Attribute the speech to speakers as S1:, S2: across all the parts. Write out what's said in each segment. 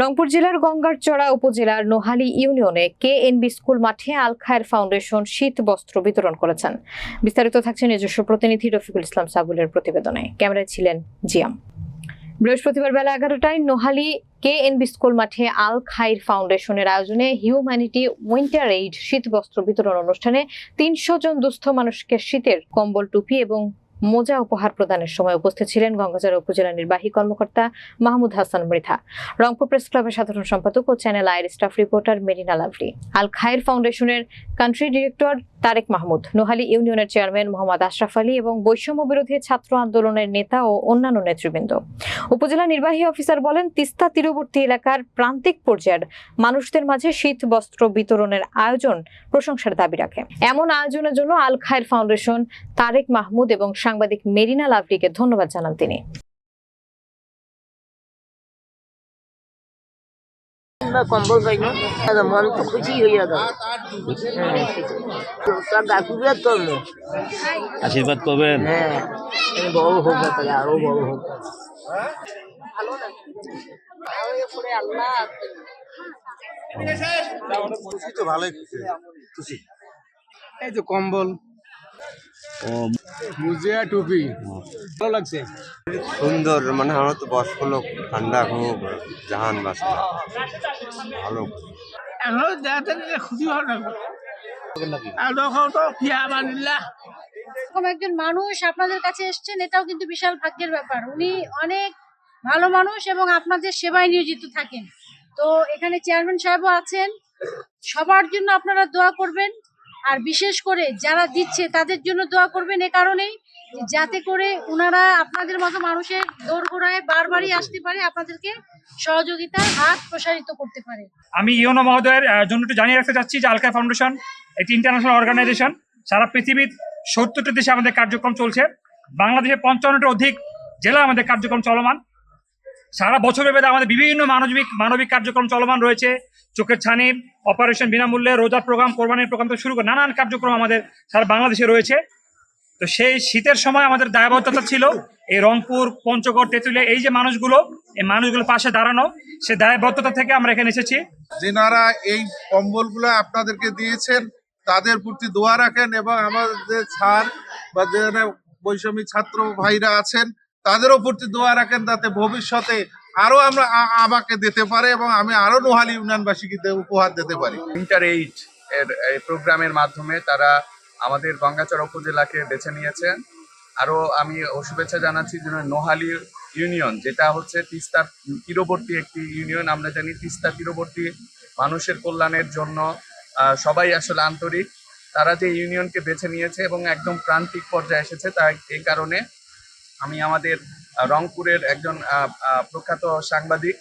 S1: রংপুর জেলার গঙ্গারচড়া উপজেলার নোহালি ইউনিয়নে কেএনবি স্কুল মাঠে আল খায়ের ফাউন্ডেশন শীত বস্ত্র বিতরণ করেছেন। বিস্তারিত থাকছে নিজস্ব প্রতিনিধি রফিকুল ইসলাম সাবুলের প্রতিবেদনে। ক্যামেরায় ছিলেন জিয়াম। বৃহস্পতিবার বেলা এগারোটায় নোহালী কেএনবি স্কুল মাঠে আল খাইর ফাউন্ডেশনের আয়োজনে হিউম্যানিটি উইন্টার এইড শীত বস্ত্র বিতরণ অনুষ্ঠানে তিনশো জন দুস্থ মানুষকে শীতের কম্বল, টুপি এবং মোজা উপহার প্রদানের সময় উপস্থিত ছিলেন গঙ্গাচড়া উপজেলা নির্বাহী কর্মকর্তা মাহমুদ হাসান মৃধা। রংপুর প্রেস ক্লাবের সাধারণ সম্পাদক ও চ্যানেল আয়ের স্টাফ রিপোর্টার মেরিনা লাভলি। আল খায়ের ফাউন্ডেশনের কান্ট্রি ডিরেক্টর তারেক মাহমুদ। নোহালী ইউনিয়নের চেয়ারম্যান মোহাম্মদ আশরাফ আলী এবং বৈষম্য বিরোধী ছাত্র আন্দোলনের নেতা ও অন্যান্য নেতৃবৃন্দ। উপজেলা নির্বাহী অফিসার বলেন, তিস্তা তীরবর্তী এলাকার প্রান্তিক পর্যায়ের মানুষদের মাঝে শীত, বস্ত্র বিতরণের আয়োজন প্রশংসার দাবি রাখে। এমন আয়োজনের জন্য আল খায়ের ফাউন্ডেশন, তারেক মাহমুদ এবং সাংবাদিক মেরিনা লাভলিকে ধন্যবাদ জানান তিনি।
S2: আমরা কম্বল পাই না মন তো খুশি হইয়া গেল। গাছুরা তো নেই।
S3: আশীর্বাদ করবেন?
S2: হ্যাঁ এই বড় হোক তাহলে আরও বড় হোক।
S4: খুশি তো ভালোই খুশি। খুশি
S5: এই তো কম্বল
S3: ও
S5: মুজিয়া টুপি ভালো লাগছে?
S4: সুন্দর মানে আমরা তো বয়স্ক লোক ঠান্ডা খুব জাহান বাসা। ভালো।
S5: এখন দেখাতে দিলে খুশি ভালো লাগবে আর দেখো তো ফিয়া বানিল্লা
S6: এরকম একজন মানুষ আপনাদের কাছে এসছেন এটাও কিন্তু বিশাল ভাগ্যের ব্যাপার। উনি অনেক ভালো মানুষ এবং আপনাদের সেবায় নিয়োজিত থাকেন। তো এখানে চেয়ারম্যান সাহেবও আছেন। সবার জন্য আপনারা দোয়া করবেন। আর বিশেষ করে যারা দিচ্ছে তাদের জন্য দোয়া করবেন এ কারণেই যাতে করে ওনারা আপনাদের মতো মানুষের দোরগোড়ায় বারবারই আসতে পারে, আপনাদেরকে সহযোগিতার হাত প্রসারিত করতে পারে।
S7: আমি ইউনো মহোদয়ের জন্য একটু জানিয়ে রাখতে চাচ্ছি যে আলকা ফাউন্ডেশন একটি ইন্টারন্যাশনাল অর্গানাইজেশন সারা পৃথিবীর সত্তরটি দেশে আমাদের কার্যক্রম চলছে। বাংলাদেশে পঞ্চান্নটি অধিক জেলা আমাদের কার্যক্রম চলমান। সারা বছরের ভেদে আমাদের বিভিন্ন মানবিক মানবিক কার্যক্রম চলমান রয়েছে। চোখের ছানি অপারেশন বিনামূল্যে রোজার প্রোগ্রাম কোরবানির প্রোগ্রাম থেকে শুরু করে নানান কার্যক্রম আমাদের সারা বাংলাদেশে রয়েছে। তো সেই শীতের সময় আমাদের দায়বদ্ধতা ছিল এই রংপুর, পঞ্চগড়, তেঁতুলিয়া, এই যে মানুষগুলো, এই মানুষগুলো পাশে দাঁড়ানো, সে দায়বদ্ধতা থেকে আমরা এখানে এসেছি।
S8: যেনারা এই কম্বলগুলো আপনাদেরকে দিয়েছেন, তাদের প্রতি দোয়া রাখেন এবং আমাদের ছাড় বা যারা বৈষম্য ছাত্র ভাইরা আছেন তাদেরও প্রতি দোয়া রাখেন তাতে ভবিষ্যতে আরও আমরা আমাকে দিতে পারে এবং আমি আরও নোহালি ইউনিয়নবাসীকে উপহার দিতে পারি।
S9: ইন্টার এইট এর, এই প্রোগ্রামের মাধ্যমে তারা আমাদের গঙ্গাচড়া উপজেলাকে বেছে নিয়েছেন। আরও আমি শুভেচ্ছা জানাচ্ছি যে নোহালি ইউনিয়ন, যেটা হচ্ছে তিস্তার তীরবর্তী একটি ইউনিয়ন, আমরা জানি তিস্তা তীরবর্তী মানুষের কল্যাণের জন্য সবাই আসলে আন্তরিক। তারা যে ইউনিয়নকে বেছে নিয়েছে এবং একদম প্রান্তিক পর্যায়ে এসেছে তাই এই কারণে আমি আমাদের রংপুরের একজন প্রখ্যাত সাংবাদিক,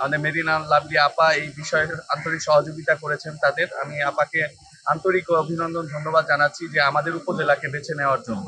S9: আমাদের মেরিনা লাভলি আপা এই বিষয়ে আন্তরিক সহযোগিতা করেছেন তাদের। আমি আপাকে আন্তরিক অভিনন্দন, ধন্যবাদ জানাচ্ছি যে আমাদের উপজেলাকে বেছে নেওয়ার জন্য।